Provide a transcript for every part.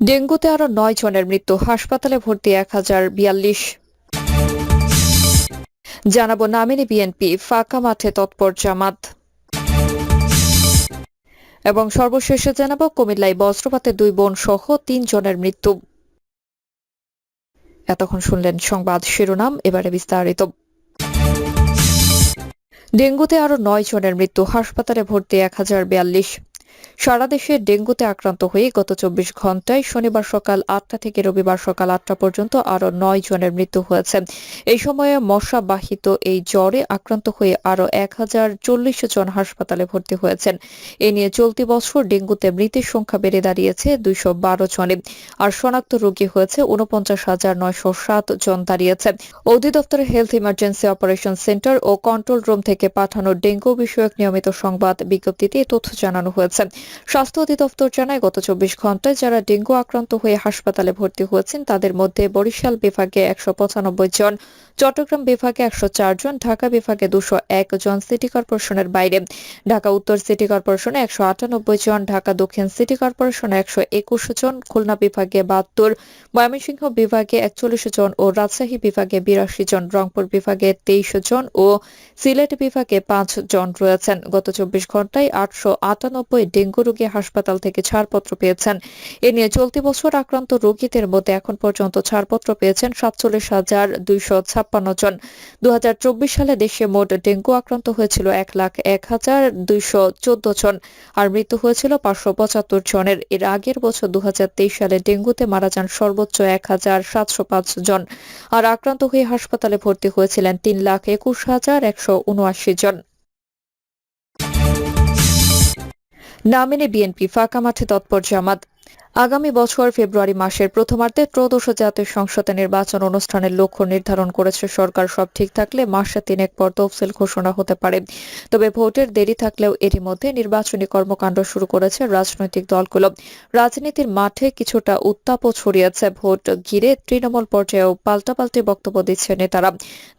ডেঙ্গুতে আরও নয় জনের মৃত্যু, হাসপাতালে ভর্তি এক হাজার বিয়াল্লিশ। জানাব নামিনি বিএনপি, ফাঁকা মাঠে তৎপর জামাত। এবং সর্বশেষে জানাব কুমিল্লায় বজ্রপাতে দুই বোন সহ তিন জনের মৃত্যু। এতক্ষণ শুনলেন সংবাদ শিরোনাম, এবারে বিস্তারিত। ডেঙ্গুতে আরও নয় জনের মৃত্যু, হাসপাতালে ভর্তি এক হাজার বিয়াল্লিশ। সারা দেশে ডেঙ্গুতে আক্রান্ত হয়ে গত চব্বিশ ঘন্টায় শনিবার সকাল আটটা থেকে রবিবার সকাল আটটা পর্যন্ত আরও নয় জনের মৃত্যু হয়েছে। এই সময়ে মশা বাহিত এই জ্বরে আক্রান্ত হয়ে আরও এক হাজার চল্লিশ জন হাসপাতালে ভর্তি হয়েছেন। এ নিয়ে চলতি বছর ডেঙ্গুতে মৃতের সংখ্যা বেড়ে দাঁড়িয়েছে দুইশো বারো জনে। আর শনাক্ত রোগী হয়েছে উনপঞ্চাশ হাজার নয়শো সাত জন দাঁড়িয়েছে। অধিদপ্তরের হেলথ ইমার্জেন্সি অপারেশন সেন্টার ও কন্ট্রোল রুম থেকে পাঠানো ডেঙ্গু বিষয়ক নিয়মিত সংবাদ বিজ্ঞপ্তিতে তথ্য জানানো হয়েছে। স্বাস্থ্য অধিদপ্তর জানায়, গত চব্বিশ ঘন্টায় যারা ডেঙ্গু আক্রান্ত হয়ে হাসপাতালে ভর্তি হয়েছেন, তাদের মধ্যে বরিশাল বিভাগে একশো পঁচানব্বই জন, চট্টগ্রাম বিভাগে একশো চার জন, ঢাকা বিভাগে দুশো জন সিটি কর্পোরেশনের বাইরে। ঢাকা উত্তর সিটি কর্পোরেশনে একশো আটানব্বই জন, ঢাকা দক্ষিণ সিটি কর্পোরেশনে একশো একুশ জন, খুলনা বিভাগে বাহাত্তর, ময়মনসিংহ বিভাগে একচল্লিশ জন ও রাজশাহী বিভাগে বিরাশি জন, রংপুর বিভাগে তেইশ জন ও সিলেট বিভাগে পাঁচ জন রয়েছেন। গত চব্বিশ ঘন্টায় আটশো আটানব্বই ডেঙ্গু রোগী হাসপাতাল থেকে ছাড়পত্র পেয়েছেন। এ নিয়ে চলতি বছর আক্রান্ত রোগীদের মধ্যে এখন পর্যন্ত ছাড়পত্র পেয়েছেন সাতচল্লিশ হাজার দুইশো ছাপ্পান্ন জন। দু হাজার চব্বিশ সালে দেশে মোট ডেঙ্গু আক্রান্ত হয়েছিল এক লাখ এক হাজার দুইশো চোদ্দ জন আর মৃত্যু হয়েছিল পাঁচশো পঁচাত্তর জনের। এর আগের বছর দু হাজার তেইশ সালে ডেঙ্গুতে মারা যান সর্বোচ্চ এক হাজার সাতশো পাঁচ জন আর আক্রান্ত হয়ে হাসপাতালে ভর্তি হয়েছিলেন তিন লাখ একুশ হাজার একশো উনআশি জন। নামিনে বিএনপি ফাঁকা মাঠে তৎপর জামাত। আগামী বছর ফেব্রুয়ারি মাসের প্রথমার্ধে ত্রয়োদশ জাতীয় সংসদে নির্বাচন অনুষ্ঠানের লক্ষ্য নির্ধারণ করেছে সরকার। সব ঠিক থাকলে মাসে তিনেক পর তফসিল ঘোষণা হতে পারে। তবে ভোটের দেরি থাকলেও এরই মধ্যে নির্বাচনী কর্মকাণ্ড শুরু করেছে রাজনৈতিক দলগুলো। রাজনীতির মাঠে কিছুটা উত্তাপও ছড়িয়েছে। ভোট ঘিরে তৃণমূল পর্যায়েও পাল্টাপাল্টি বক্তব্য দিচ্ছে নেতারা।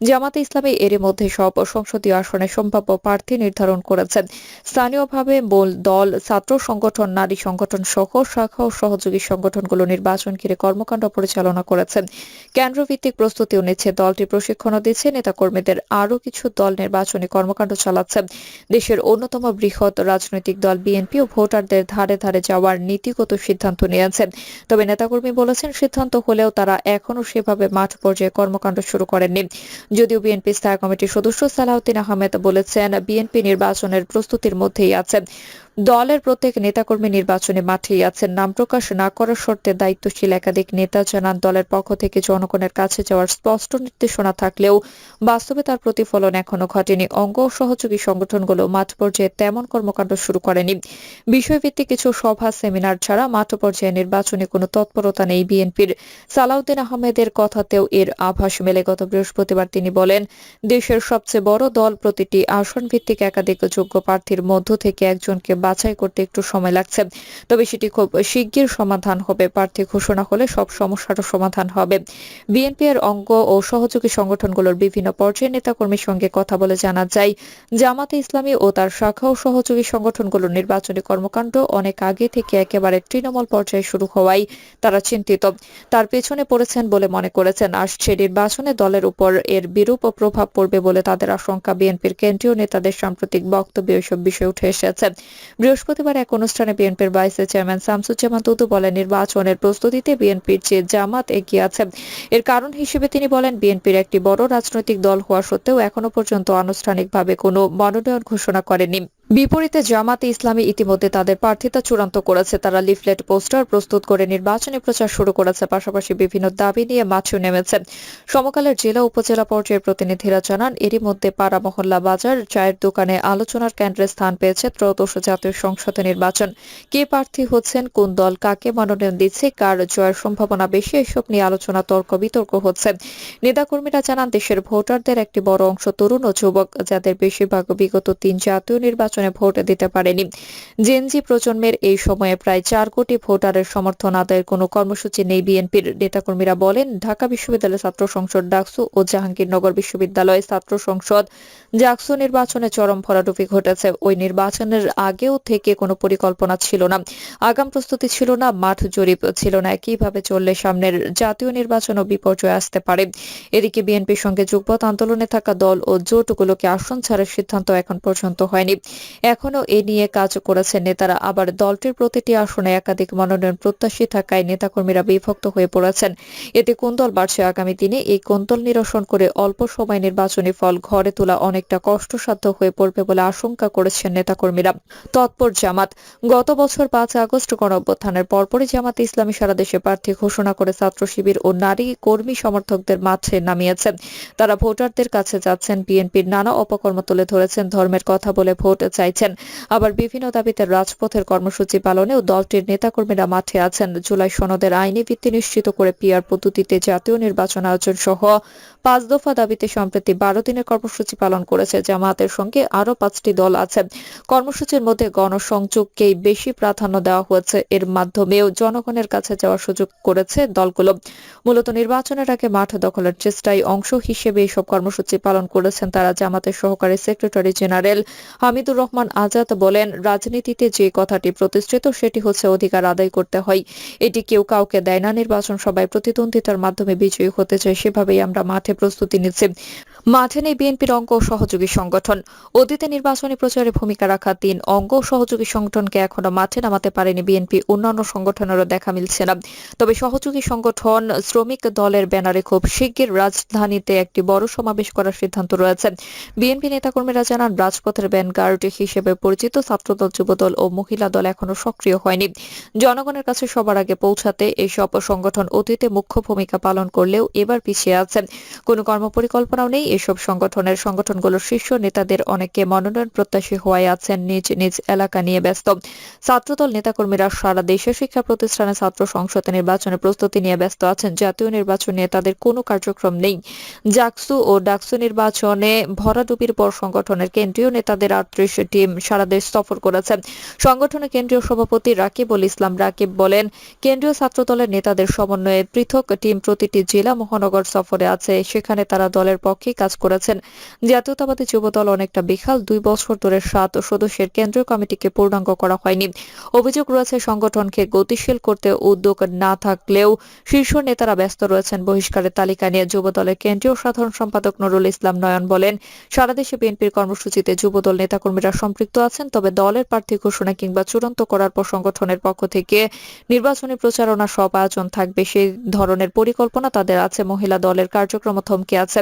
জামাতে ইসলামী এরই মধ্যে সব সংসদীয় আসনে সম্ভাব্য প্রার্থী নির্ধারণ করেছেন স্থানীয়ভাবে মূল দল, ছাত্র সংগঠন, নারী সংগঠন সহ শাখা সহযোগী সংগঠনগুলো নির্বাচন ঘিরে কর্মকাণ্ড পরিচালনা করেছে কেন্দ্রভিত্তিক প্রস্তুতিও নিচ্ছে। দলটি প্রশিক্ষণও দিচ্ছে। নেতাকর্মীদের আরও কিছু দল নির্বাচনী কর্মকাণ্ড চালাচ্ছে। দেশের অন্যতম বৃহৎ রাজনৈতিক দল বিএনপি ও ভোটারদের ধারে ধারে যাওয়ার নীতিগত সিদ্ধান্ত নিয়েছে। তবে নেতাকর্মী বলেছেন, সিদ্ধান্ত হলেও তারা এখনও সেভাবে মাঠ পর্যায়ে কর্মকাণ্ড শুরু করেননি। যদিও বিএনপি স্থায়ী কমিটির সদস্য সালাউদ্দিন আহমেদ বলেছেন, বিএনপি নির্বাচনের প্রস্তুতির মধ্যেই আছে। দলের প্রত্যেক নেতাকর্মী নির্বাচনে মাঠেই আছেন। নাম প্রকাশ না করার শর্তে দায়িত্বশীল একাধিক নেতা জানান, দলের পক্ষ থেকে জনগণের কাছে যাওয়ার স্পষ্ট নির্দেশনা থাকলেও বাস্তবে তার প্রতিফলন এখনও ঘটেনি। অঙ্গ সহযোগী সংগঠনগুলো মাঠ পর্যায়ে তেমন কর্মকাণ্ড শুরু করেনি। বিষয়ভিত্তিক কিছু সভা, সেমিনার ছাড়া মাঠ পর্যায়ে নির্বাচনে কোনো তৎপরতা নেই বিএনপির। সালাউদ্দিন আহমেদের কথাতেও এর আভাস মেলে। গত বৃহস্পতিবার তিনি বলেন, দেশের সবচেয়ে বড় দল প্রতিটি আসন ভিত্তিক একাধিক যোগ্য প্রার্থীর মধ্য থেকে একজনকে বাছাই করতে একটু সময় লাগছে। তবে সেটি খুব শিগগির সমাধান হবে। প্রার্থী ঘোষণা হলে সব সমস্যারও সমাধান হবে। বিএনপি এর অঙ্গ ও সহযোগী সংগঠনগুলোর বিভিন্ন পর্যায়ের নেতাকর্মীর সঙ্গে কথা বলে জানা যায়, জামাতে ইসলামী ও তার শাখা ও সহযোগী সংগঠনগুলোর নির্বাচনী কর্মকাণ্ড অনেক আগে থেকে একেবারে তৃণমূল পর্যায়ে শুরু হওয়ায় তারা চিন্তিত। তার পেছনে পড়েছেন বলে মনে করেছেন। আসছে নির্বাচনে দলের উপর এর বিরূপ প্রভাব পড়বে বলে তাদের আশঙ্কা। বিএনপির কেন্দ্রীয় নেতাদের সাম্প্রতিক বক্তব্যে এসব বিষয়ে উঠে এসেছে। বৃহস্পতিবার এক অনুষ্ঠানে বিএনপির ভাইস চেয়ারম্যান শামসুজ্জামান তুতু বলেন, নির্বাচনের প্রস্তুতিতে বিএনপির চেয়ে জামাত এগিয়ে আছে, এর কারণ হিসেবে তিনি বলেন, বিএনপির একটি বড় রাজনৈতিক দল হওয়া সত্ত্বেও এখনও পর্যন্ত আনুষ্ঠানিকভাবে কোনো মনোনয়ন ঘোষণা করেনি। বিপরীতে জামাতে ইসলামী ইতিমধ্যে তাদের প্রার্থিতা চূড়ান্ত করেছে। তারা লিফলেট, পোস্টার প্রস্তুত করে নির্বাচনী প্রচার শুরু করেছে, পাশাপাশি বিভিন্ন দাবি নিয়ে মাঠেও নেমেছে। সমকালের জেলা উপজেলা পর্যায়ের প্রতিনিধিরা জানান, এরই মধ্যে পাড়া মহল্লা বাজার চায়ের দোকানে আলোচনার কেন্দ্রে স্থান পেয়েছে ত্রয়োদশ জাতীয় সংসদ নির্বাচন। কে প্রার্থী হচ্ছেন, কোন দল কাকে মনোনয়ন দিচ্ছে, কার জয়ের সম্ভাবনা বেশি, এসব নিয়ে আলোচনা তর্ক বিতর্ক হচ্ছে। নেতাকর্মীরা জানান, দেশের ভোটারদের একটি বড় অংশ তরুণ ও যুবক, যাদের বেশিরভাগ বিগত তিন জাতীয় নির্বাচনে নির্বাচনে ভোট দিতে পারেনি। জেনজি প্রজন্মের এই সময়ে প্রায় চার কোটি ভোটারের সমর্থন আদায়ের কোনো কর্মসূচি নেই বিএনপির, নেতাকর্মীরা বলেন। ঢাকা বিশ্ববিদ্যালয় ছাত্র সংসদ ডাকসু ও জাহাঙ্গীরনগর বিশ্ববিদ্যালয় ছাত্র সংসদ জাকসু নির্বাচনে চরম ভরাডুপি ঘটেছে। ওই নির্বাচনের আগেও থেকে কোনো পরিকল্পনা ছিল না। আগাম প্রস্তুতি ছিল না, মাঠ জরিপ ছিল না। কীভাবে চললে সামনের জাতীয় নির্বাচনও বিপর্যয় আসতে পারে। এদিকে বিএনপির সঙ্গে যুগপৎ আন্দোলনে থাকা দল ও জোটগুলোকে আসন ছাড়ার সিদ্ধান্ত এখন পর্যন্ত হয়নি। এখনও এ নিয়ে কাজ করেছেন নেতারা। আবার দলটির প্রতিটি আসনে একাধিক মনোনয়ন প্রত্যাশী থাকায় নেতাকর্মীরা বিভক্ত হয়ে পড়েছেন। এতে কোন্দল বাড়ছে আগামী দিনে, এই কোন্দল নিরসন করে অল্প সময় নির্বাচনী ফল ঘরে তোলা অনেকটা কষ্টসাধ্য হয়ে পড়বে বলে আশঙ্কা করেছেন নেতাকর্মীরা। তৎপর জামাত। গত বছর পাঁচ আগস্ট গণঅভ্যুত্থানের পরপরই জামাত ইসলামী সারা দেশে প্রার্থী ঘোষণা করে ছাত্র শিবির ও নারী কর্মী সমর্থকদের মাঠে নামিয়েছে। তারা ভোটারদের কাছে যাচ্ছেন। বিএনপির নানা অপকর্ম তুলে ধরেছেন ধর্মের কথা বলে ভোট চাইছেন। আবার বিভিন্ন দাবিতে রাজপথের কর্মসূচি পালনেও দলটির নেতাকর্মীরা মাঠে আছেন। জুলাই সনদের আইনি ভিত্তি নিশ্চিত করে পিআর পদ্ধতিতে জাতীয় নির্বাচন আয়োজন সহ পাঁচ দফা দাবিতে সম্প্রতি বারো দিনের কর্মসূচি পালন করেছে। জামায়াতের সঙ্গে আরও পাঁচটি দল আছে। কর্মসূচির মধ্যে গণসংযোগকেই বেশি প্রাধান্য দেওয়া হয়েছে। এর মাধ্যমেও জনগণের কাছে যাওয়ার সুযোগ করেছে দলগুলো। মূলত নির্বাচনের আগে মাঠ দখলের চেষ্টায় অংশ হিসেবে এসব কর্মসূচি পালন করেছেন তারা। জামাতের সহকারী সেক্রেটারি জেনারেল হামিদুর রহমান আজাদ বলেন, রাজনীতিতে যে কথাটি প্রতিষ্ঠিত সেটি হচ্ছে অধিকার আদায় করতে হয়। এটি কেউ কাউকে দেয় না। নির্বাচন সবাই প্রতিদ্বন্দ্বিতার মাধ্যমে বিজয়ী হতে চায়, সেভাবেই আমরা মাঠে প্রস্তুতি নিচ্ছি। মাঠে নেই বিএনপির অঙ্গ সহযোগী সংগঠন। অতীতে নির্বাচনী প্রচারে ভূমিকা রাখা তিন অঙ্গ সহযোগী সংগঠনকে এখনও মাঠে নামাতে পারেনি বিএনপি। অন্যান্য সংগঠনেরও দেখা মিলছে না। তবে সহযোগী সংগঠন শ্রমিক দলের ব্যানারে খুব শিগগির রাজধানীতে একটি বড় সমাবেশ করার সিদ্ধান্ত রয়েছে। বিএনপি নেতাকর্মীরা জানান, রাজপথের ব্যানগার্ড হিসেবে পরিচিত ছাত্রদল, যুবদল ও মহিলা দল এখনও সক্রিয় হয়নি। জনগণের কাছে সবার আগে পৌঁছাতে এইসব সংগঠন অতীতে মুখ্য ভূমিকা পালন করলেও এবার পিছিয়ে আছে। কোনো কর্মপরিকল্পনাও নেই এসব সংগঠনের সংগঠনগুলোর শীর্ষ নেতাদের অনেকে মনোনয়ন প্রত্যাশী হওয়ায় আছেন নিজ নিজ এলাকা নিয়ে ব্যস্ত। ছাত্রদল নেতাকর্মীরা সারা দেশে শিক্ষা প্রতিষ্ঠানে ছাত্র সংসদে নির্বাচনের প্রস্তুতি নিয়ে ব্যস্ত আছেন। জাতীয় নির্বাচন নিয়ে তাদের কোনো কার্যক্রম নেই। জাকসু ও ডাকসু নির্বাচনে ভরাডুবির পর সংগঠনের কেন্দ্রীয় নেতাদের আটত্রিশ টিম সারা দেশ সফর করেছে। সংগঠনের কেন্দ্রীয় সভাপতি রাকিবুল ইসলাম রাকিব বলেন, কেন্দ্রীয় ছাত্রদলের নেতাদের সমন্বয়ে পৃথক টিম প্রতিটি জেলা মহানগর সফরে আছে। সেখানে তারা দলের পক্ষে কাজ করেছেন। জাতীয়তাবাদী যুবদল অনেকটা বিশাল দুই বছর ধরে সাত সদস্যের কেন্দ্রীয় কমিটিকে পূর্ণাঙ্গ করা হয়নি। অভিযোগ রয়েছে, সংগঠনকে গতিশীল করতে উদ্যোগ না থাকলেও শীর্ষ নেতারা ব্যস্ত রয়েছেন। বহিষ্কারের তালিকা নিয়ে যুবদলের কেন্দ্রীয় সাধারণ সম্পাদক নুরুল ইসলাম নয়ন বলেন, সারা দেশে বিএনপির কর্মসূচিতে যুবদল নেতাকর্মীরা সম্পৃক্ত আছেন, তবে দলের প্রার্থী ঘোষণা কিংবা চূড়ান্ত করার পর সংগঠনের পক্ষ থেকে নির্বাচনী প্রচারণা সব আয়োজন থাকবে, সেই ধরনের পরিকল্পনা তাদের আছে। মহিলা দলের কার্যক্রম থমকে আছে।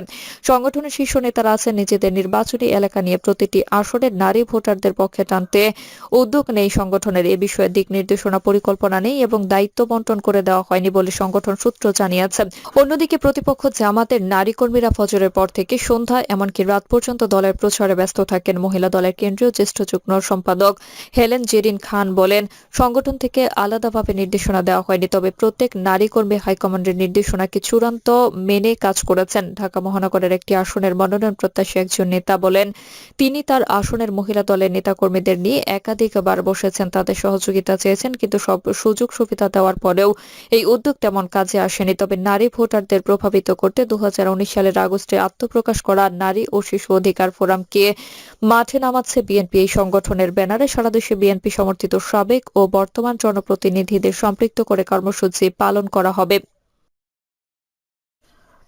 সংগঠনের শীর্ষ নেতারা আছেন। নিজেদের নির্বাচনী এলাকা নিয়ে প্রতিটি আসনের নারী ভোটারদের পক্ষে টানতে উদ্যোগ নেই সংগঠনের। এ বিষয়ে দিক নির্দেশনা, পরিকল্পনা নেই এবং দায়িত্ব বন্টন করে দেওয়া হয়নি বলে সংগঠন সূত্র জানিয়েছে। অন্যদিকে প্রতিপক্ষ জামাতের নারী কর্মীরা ফজরের পর থেকে সন্ধ্যা এমনকি রাত পর্যন্ত দলের প্রচারে ব্যস্ত থাকেন। মহিলা দলের কেন্দ্রীয় জ্যেষ্ঠ যুগ্ম সম্পাদক হেলেন জেরিন খান বলেন, সংগঠন থেকে আলাদাভাবে নির্দেশনা দেওয়া হয়নি, তবে প্রত্যেক নারী কর্মী হাইকমান্ডের নির্দেশনাকে চূড়ান্ত মেনে কাজ করেছেন। ঢাকা মহানগরের একটি আসনের মনোনয়ন প্রত্যাশী একজন নেতা বলেন, তিনি তার আসনের মহিলা দলের নেতাকর্মীদের নিয়ে একাধিকবার বসেছেন, তাদের সহযোগিতা চেয়েছেন, কিন্তু সব সুযোগ সুবিধা দেওয়ার পরেও এই উদ্যোগ তেমন কাজে আসেনি। তবে নারী ভোটারদের প্রভাবিত করতে দু হাজার উনিশ সালের আগস্টে আত্মপ্রকাশ করা নারী ও শিশু অধিকার ফোরামকে মাঠে নামাচ্ছে বিএনপি। এই সংগঠনের ব্যানারে সারা দেশে বিএনপি সমর্থিত সাবেক ও বর্তমান জনপ্রতিনিধিদের সম্পৃক্ত করে কর্মসূচি পালন করা হবে।